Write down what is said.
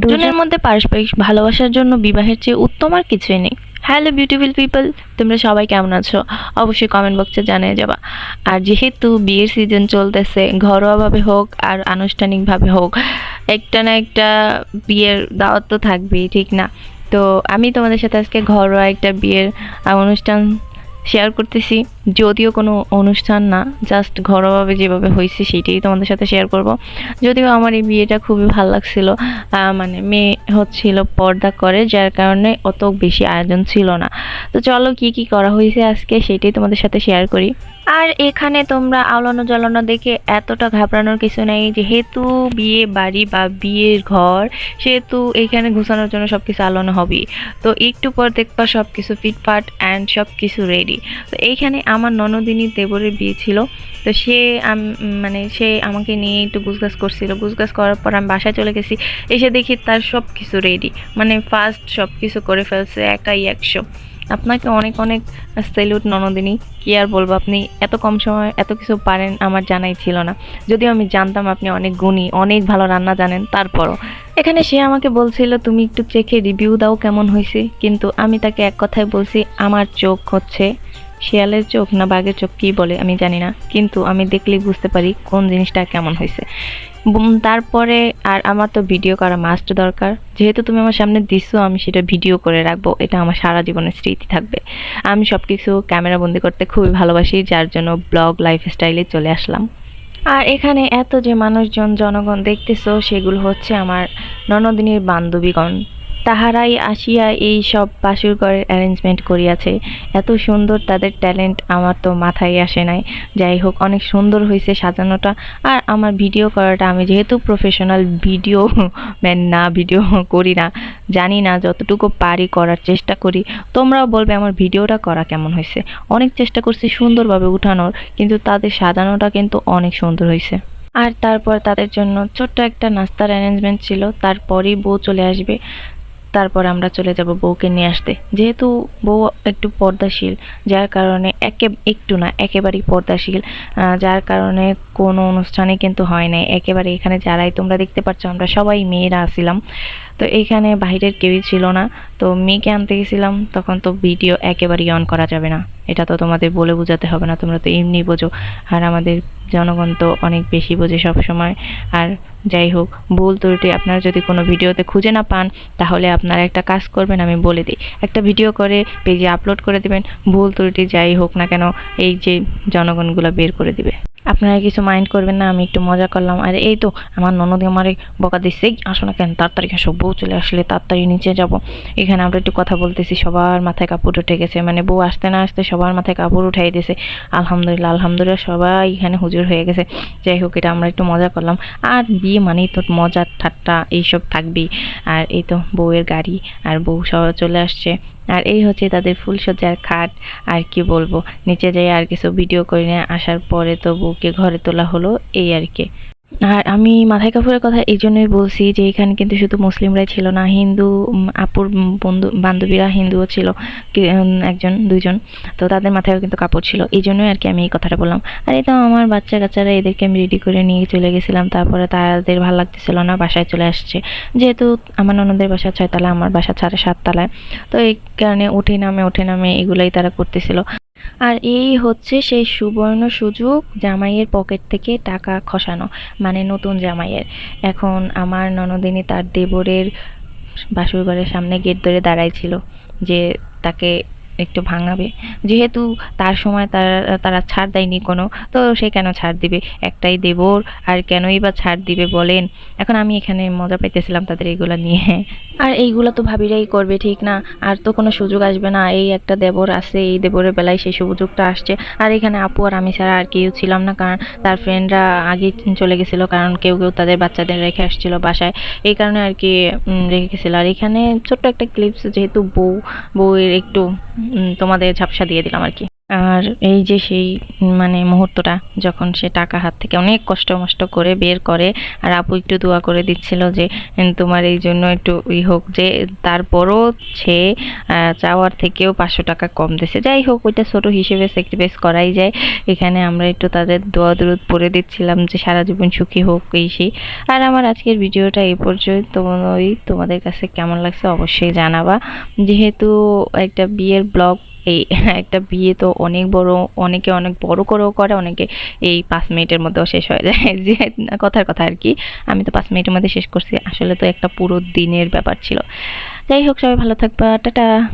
দুজনের মধ্যে পারস্পরিক ভালোবাসার জন্য বিবাহের চেয়ে উত্তম আর কিছুই নেই। হ্যালো বিউটিফুল পিপল তোমরা সবাই কেমন আছো? অবশ্যই কমেন্ট বক্সে জানিয়ে যাবা। আর যেহেতু বিয়ের সিজন চলতেছে, ঘরোয়াভাবে হোক আর আনুষ্ঠানিকভাবে হোক, একটা না একটা বিয়ের দাওয়াত তো থাকবেই, ঠিক না? তো আমি তোমাদের সাথে আজকে ঘরোয়া একটা বিয়ের অনুষ্ঠান শেয়ার করতেছি। যদিও কোনো অনুষ্ঠান না জাস্ট ঘরোয়াভাবে যেভাবে হয়েছে সেটাই তোমাদের সাথে শেয়ার করব। যদিও আমার এই বিয়েটা খুবই ভালো লাগছিল মানে মেয়ে হচ্ছিল, পর্দা করে, যার কারণে অত বেশি আয়োজন ছিল না। তো চলো কি কি করা হয়েছে আজকে সেটাই তোমাদের সাথে শেয়ার করি। আর এখানে তোমরা আলোনো জ্বালানো দেখে এতটা ঘাবড়ানোর কিছু নেই, যেহেতু বিয়ে বাড়ি বা বিয়ের ঘর, সেহেতু এখানে ঘুষানোর জন্য সব কিছু আলোনো হবেই। তো একটু পর দেখবা সব কিছু ফিটফাট অ্যান্ড সব কিছু রেডি তো এইখানে আমার ননদিনী দেবরের বিয়ে ছিল। তো সে মানে সে আমাকে নিয়ে একটু গুছগাছ করছিল। গুছগাছ করার পর আমি বাসায় চলে গেছি। এসে দেখি তার সব কিছু রেডি মানে ফার্স্ট সব কিছু করে ফেলছে, একাই একশো। আপনাকে অনেক অনেক সেলুট ননদিনী। কি আর বলব, আপনি এত কম সময় এত কিছু পারেন আমার জানাই ছিল না। যদিও আমি জানতাম আপনি অনেক গুণী, অনেক ভালো রান্না জানেন, তারপরও। এখানে সে আমাকে বলছিল, তুমি একটু চেখে রিভিউ দাও কেমন হয়েছে? কিন্তু আমি তাকে এক কথায় বলছি, আমার চোখ হচ্ছে শিয়ালের চোখ না বাঘের চোখ কী বলে আমি জানি না, কিন্তু আমি দেখলেই বুঝতে পারি কোন জিনিসটা কেমন হয়েছে। তারপরে আর আমার তো ভিডিও করা মাস্ট দরকার। যেহেতু তুমি আমার সামনে দিছো, আমি সেটা ভিডিও করে রাখব। এটা আমার সারা জীবনের স্মৃতি থাকবে। আমি সব কিছু ক্যামেরা বন্দি করতে খুবই ভালোবাসি, যার জন্য ব্লগ লাইফস্টাইলে চলে আসলাম। আর এখানে এত যে মানুষজন, জনগণ দেখতেছো, সেগুলো হচ্ছে আমার ননদিনীর বান্ধবীগণ। তাহারাই আসিয়া এই সব বাসুর ঘরের অ্যারেঞ্জমেন্ট করিয়াছে। এত সুন্দর তাদের ট্যালেন্ট আমার তো মাথায় আসে নাই। যাই হোক, অনেক সুন্দর হয়েছে সাজানোটা। আর আমার ভিডিও করাটা, আমি যেহেতু প্রফেশনাল ভিডিও ম্যান না ভিডিও করি না, জানি না যতটুকু পারি করার চেষ্টা করি। তোমরাও বলবে আমার ভিডিওটা করা কেমন হয়েছে অনেক চেষ্টা করছি সুন্দরভাবে উঠানোর, কিন্তু তাদের সাজানোটা কিন্তু অনেক সুন্দর হয়েছে আর তারপর তাদের জন্য ছোট্ট একটা নাস্তার অ্যারেঞ্জমেন্ট ছিল, তারপরেই বউ চলে আসবে। তারপর আমরা চলে যাব বউকে নিয়ে আসতে। যেহেতু বউ একটু পর্দাশীল, যার কারণে একে, একটু না, একেবারেই পর্দাশীল যার কারণে কোনো অনুষ্ঠানে কিন্তু হয় নাই। একেবারে এখানে যারাই তোমরা দেখতে পাচ্ছ আমরা সবাই মেয়েরা আসছিলাম তো এইখানে বাইরের কেউই ছিল না। তো মেয়েকে আনতে গেছিলাম, তখন তো ভিডিও একেবারেই অন করা যাবে না। এটা তো তোমাদের বলে বোঝাতে হবে না, তোমরা তো এমনি বোঝো। আর আমাদের জনগণ তো অনেক বেশি বোঝে সময় আর যাই হোক ভুল ত্রুটি আপনারা যদি কোনো ভিডিওতে খুঁজে না পান তাহলে আপনারা একটা কাজ করবেন আমি বলে দিই। একটা ভিডিও করে পেজে আপলোড করে দেবেন ভুল ত্রুটি যাই হোক না কেন এই যে জনগণগুলো বের করে দিবে। আপনারা কিছু মাইন্ড করবেন না আমি একটু মজা করলাম। আর এই তো আমার ননদি আমার বকা দিচ্ছে "এই, আসো না কেন তাড়াতাড়ি আসো বউ চলে আসলে তাড়াতাড়ি নিচে যাব। এখানে আমরা একটু কথা বলতেছি সবার মাথায় কাপড় উঠে গেছে মানে বউ আসতে না আসতে সবার মাথায় কাপড় উঠাই দিয়েছে আলহামদুলিল্লাহ আলহামদুলিল্লাহ সবাই এখানে হুজুর হয়ে গেছে। যাই হোক, এটা আমরা একটু মজা করলাম। আর বিয়ে মানেই তো মজা ঠাট্টা, এইসব থাকবেই। আর এই তো বউয়ের গাড়ি, আর বউ সব চলে আসছে। আর এই হচ্ছে তাদের ফুলসজ্জার খাট। আর কি বলব, নিচে যাই আর কিছু ভিডিও করে নিয়ে আসার পরে তো বউকে ঘরে তোলা হলো, এই আর কি। আর আমি মাথায় কাপড়ের কথা এই জন্যই বলছি যে এখানে কিন্তু শুধু মুসলিমরাই ছিল না, হিন্দু আপুর বন্ধু, বান্ধবীরা হিন্দুও ছিল একজন, দুইজন, তো তাদের মাথায়ও কিন্তু কাপড় ছিল। এই জন্যই আর কি আমি এই কথাটা বললাম। আর এই তো আমার বাচ্চা কাচ্চারা এদেরকে আমি রেডি করে নিয়ে চলে গেছিলাম, তারপরে তাদের ভালো লাগতেছিল না, বাসায় চলে আসছে। যেহেতু আমার ননদের বাসা ছয়তলা আমার বাসা সাড়ে সাততলায় তো এই কারণে উঠে নামে উঠে নামে এগুলাই তারা করতেছিল। আর এই হচ্ছে সেই সুবর্ণ সুযোগ জামাইয়ের পকেট থেকে টাকা খসানো মানে নতুন জামাইয়ের। এখন আমার ননদিনী তার দেবরের বাসুর ঘরের সামনে গেট ধরে দাঁড়াই ছিল, যে তাকে একটু ভাঙাবে। যেহেতু তার সময় তারা তারা ছাড় দেয়নি কোনো, তো সে কেন ছাড় দিবে? একটাই দেবর, আর কেনই বা ছাড় দিবে বলেন। এখন আমি এখানে মজা পাইতেছিলাম তাদের এইগুলা নিয়ে। আর এইগুলো তো ভাবিরাই করবে, ঠিক না? আর তো কোনো সুযোগ আসবে না। এই একটা দেবর আছে, এই দেবরের বেলায় সেই সুযোগটা আসছে। আর এখানে আপু আর আমি ছাড়া আর কেউ ছিলাম না, কারণ তার ফ্রেন্ডরা আগে চলে গেছিল, কারণ কেউ কেউ তাদের বাচ্চাদের রেখে আসছিল বাসায়। এই কারণে আর কি রেখে গেছিল। আর এখানে ছোট্ট একটা ক্লিপস যেহেতু বউ, বউয়ের একটু তোমাদের ঝাপসা দিয়ে দিলাম আর কি। আর এই যে সেই মানে মুহূর্তটা যখন সে টাকা হাত থেকে অনেক কষ্ট মষ্ট করে বের করে, আর আপু একটু দোয়া করে দিচ্ছিল যে তোমার এই জন্য একটু ই হোক যে, তারপরও সে চাওয়ার থেকেও পাঁচশো টাকা কম দিছে যাই হোক, ওইটা ছোট হিসেবে স্যাক্রিফাইস করাই যায়। এখানে আমরা একটু তাদের দোয়া দরুদ পড়ে দিচ্ছিলাম যে, সারা জীবন সুখী হোক এই সেই। আর আমার আজকের ভিডিওটা এই পর্যন্ত তোমার তোমাদের কাছে কেমন লাগছে অবশ্যই জানাবা। যেহেতু একটা বিয়ের ব্লগ এই একটা বিয়ে তো অনেক বড়, অনেকে অনেক বড় করেও করে, অনেকে এই পাঁচ মিনিটের মধ্যেও শেষ হয়ে যায়। যে কথার কথা আর কি, আমি তো পাঁচ মিনিটের মধ্যে শেষ করছি। আসলে তো একটা পুরো দিনের ব্যাপার ছিল। যাই হোক, সবাই ভালো থাকবা। টাটা।